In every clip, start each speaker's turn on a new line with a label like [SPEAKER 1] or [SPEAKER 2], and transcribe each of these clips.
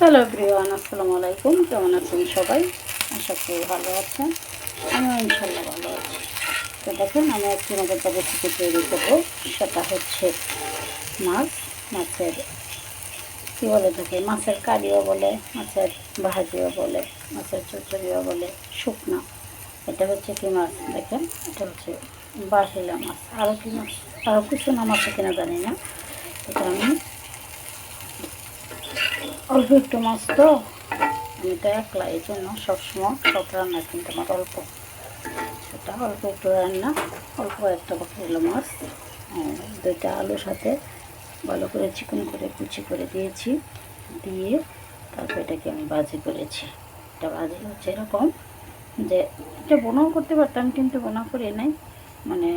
[SPEAKER 1] Hello Priyan আসসালামু আলাইকুম। কেমন আছেন সবাই? আশা করি ভালো আছেন। আমিও ইনশাল্লাহ ভালো আছি। তো দেখেন, আমি একটি মজার রেসিপি তৈরি করব। সেটা হচ্ছে মাছ, মাছের কী বলে থাকে মাছের কারিও বলে, মাছের ভাজিও বলে, মাছের চচ্চড়িও বলে, শুকনা। এটা হচ্ছে কি মাছ? দেখেন, এটা হচ্ছে বাহিলা মাছ। আরও কি মাছ? আরও কিছু নাম আছে কিনা জানি না। এটা আমি অল্প একটু মাছ তো? আমি তো একলা এই জন্য সবসময় সব রান্না কিন্তু আমার অল্প। সেটা অল্প একটু রান্না, অল্প একটা বকেলো মাছ। দুইটা আলুর সাথে ভালো করে চিকন করে কুচি করে দিয়েছি, দিয়ে তারপর এটাকে আমি ভাজি করেছি। এটা ভাজি হচ্ছে এরকম যে, এটা বোনাও করতে পারতাম কিন্তু বোনা করে নাই। মানে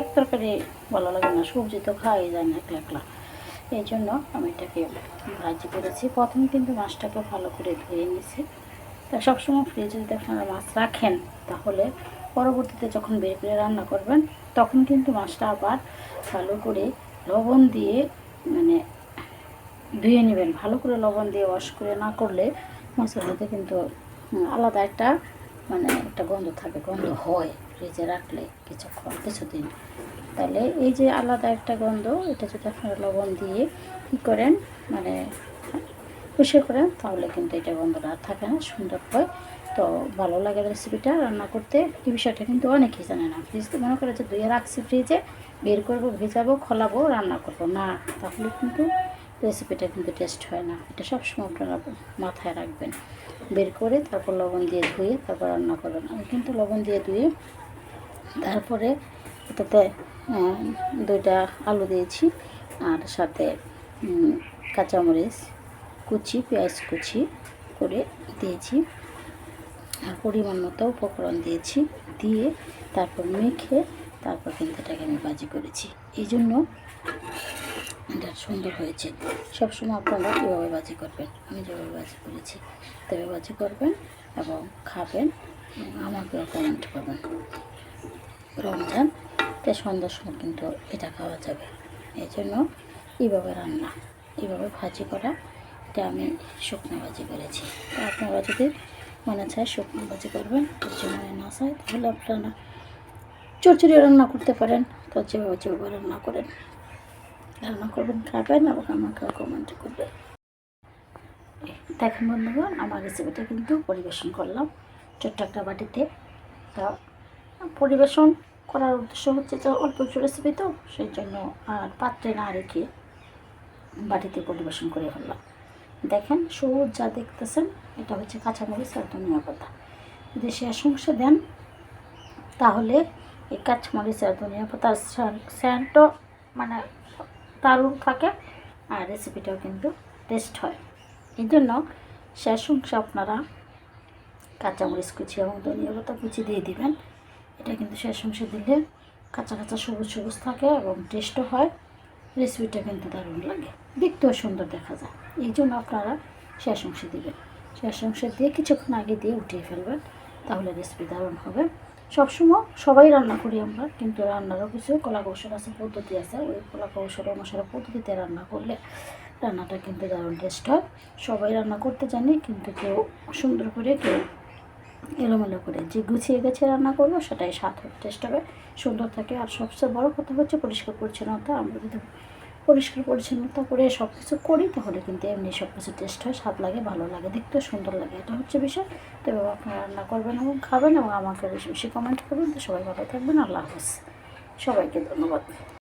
[SPEAKER 1] এক তরকারি ভালো লাগে না, সবজি তো খাওয়াই যায় না একলা একলা। এই জন্য আমি এটাকে ভাজি করেছি। প্রথম কিন্তু মাছটাকে ভালো করে ধুয়ে নিয়েছি। তা সবসময় ফ্রিজে যদি আপনারা মাছ রাখেন, তাহলে পরবর্তীতে যখন বের করে রান্না করবেন, তখন কিন্তু মাছটা আবার ভালো করে লবণ দিয়ে মানে ধুয়ে নেবেন। ভালো করে লবণ দিয়ে ওয়াশ করে না করলে মাছের মধ্যে কিন্তু আলাদা একটা মানে একটা গন্ধ থাকে, গন্ধ হয়। ফ্রিজে রাখলে কিছুক্ষণ, কিছুদিন। তাহলে এই যে আলাদা একটা গন্ধ, এটা যদি আপনারা লবণ দিয়ে কী করেন মানে পরিষ্কার করেন, তাহলে কিন্তু এটা গন্ধটা আর থাকে না, সুন্দর হয়। তো ভালো লাগে রেসিপিটা রান্না করতে। এই বিষয়টা কিন্তু অনেকেই জানে না। ফ্রিজ মনে করে যে দুইয়ে রাখছি ফ্রিজে বের করব, ভেজাবো, খোলাবো, রান্না করব। না, তাহলে কিন্তু রেসিপিটা কিন্তু টেস্ট হয় না। এটা সবসময় আপনারা মাথায় রাখবেন। বের করে তারপর লবণ দিয়ে ধুয়ে তারপর রান্না করবেন। আমি কিন্তু লবণ দিয়ে ধুয়ে তারপরে এটাতে দুইটা আলু দিয়েছি আর সাথে কাঁচামরিচ কুচি, পেঁয়াজ কুচি করে দিয়েছি। আর পরিমাণ মতো উপকরণ দিয়েছি দিয়ে তারপর মেখে তারপর কিন্তু এটাকে আমি ভাজি করেছি। এই জন্য এটা সুন্দর হয়েছে। সবসময় আপনারা এভাবে ভাজি করবেন। আমি যেভাবে ভাজি করেছি তবে ভাজি করবেন এবং খাবেন। আমাকেও কমেন্ট করবেন। রমজান তাই সন্ধ্যার সময় কিন্তু এটা খাওয়া যাবে। এই জন্য এইভাবে রান্না এইভাবে ভাজি করা, এটা আমি শুকনো ভাজি করেছি আপনারা যদি মনে চায় শুকনো ভাজি করবেন যদি মনে না চায়, তাহলে আপনারা চচড়ি রান্না করতে পারেন। তো যেভাবে যেভাবে রান্না করেন। রান্না করবেন, খাবেন এবং আমাকেও কমেন্ট করবেন। দেখেন বন্ধুগণ, আমার রেসিপিটা কিন্তু পরিবেশন করলাম ছোট্ট একটা বাটিতে। তা পরিবেশন করার উদ্দেশ্য হচ্ছে যে অল্প একটু রেসিপি তো, সেই জন্য আর পাত্রে না রেখে বাটিতে পরিবেশন করে ফেললাম। দেখেন, সবুজ যা দেখতেছেন, এটা হচ্ছে কাঁচামরিচ আর ধনিয়া পাতা। যদি শেষ অংশে দেন, তাহলে এই কাঁচামরিচ আর ধনিয়া পাতার স্যান্টও মানে দারুণ থাকে আর রেসিপিটাও কিন্তু টেস্ট হয়। এই জন্য শেষ অংশে আপনারা কাঁচামরিচ কুচি এবং ধনিয়া পাতা কুচি দিয়ে দিবেন। এটা কিন্তু শেষ অংশে দিলে কাঁচা কাঁচা সবুজ সবুজ থাকে এবং টেস্টও হয়। রেসিপিটা কিন্তু দারুণ লাগে। দেখতেও সুন্দর দেখা যায়। এই জন্য আপনারা শেষ অংশে দিবেন। শেষ অংশে দিয়ে কিছুক্ষণ আগে দিয়ে উঠিয়ে ফেলবেন, তাহলে রেসিপি দারুণ হবে। সবসময় সবাই রান্না করি আমরা, কিন্তু রান্নারও কিছু কলা কৌশল আছে, পদ্ধতি আছে। ওই কলা কৌশল অনুসারে পদ্ধতিতে রান্না করলে রান্নাটা কিন্তু দারুণ টেস্ট হয়। সবাই রান্না করতে জানি, কিন্তু কেউ সুন্দর করে কেউ এলোমেলো করে যে গুছিয়ে গেছে রান্না করব, সেটাই স্বাদ হবে টেস্ট হবে, সুন্দর থাকে। আর সবচেয়ে বড় কথা হচ্ছে পরিষ্কার পরিচ্ছন্নতা, আমরা যদি পরিষ্কার পরিচ্ছন্নতা করে সব কিছু করি, তাহলে কিন্তু এমনি সব কিছু টেস্ট হয়, স্বাদ লাগে, ভালো লাগে, দেখতেও সুন্দর লাগে। এটা হচ্ছে বিষয়। তবে আপনারা রান্না করবেন এবং খাবেন এবং আমাকে বেশি বেশি কমেন্ট করবেন। তো সবাই ভালো থাকবেন, আল্লাহ হাফেজ। সবাইকে ধন্যবাদ।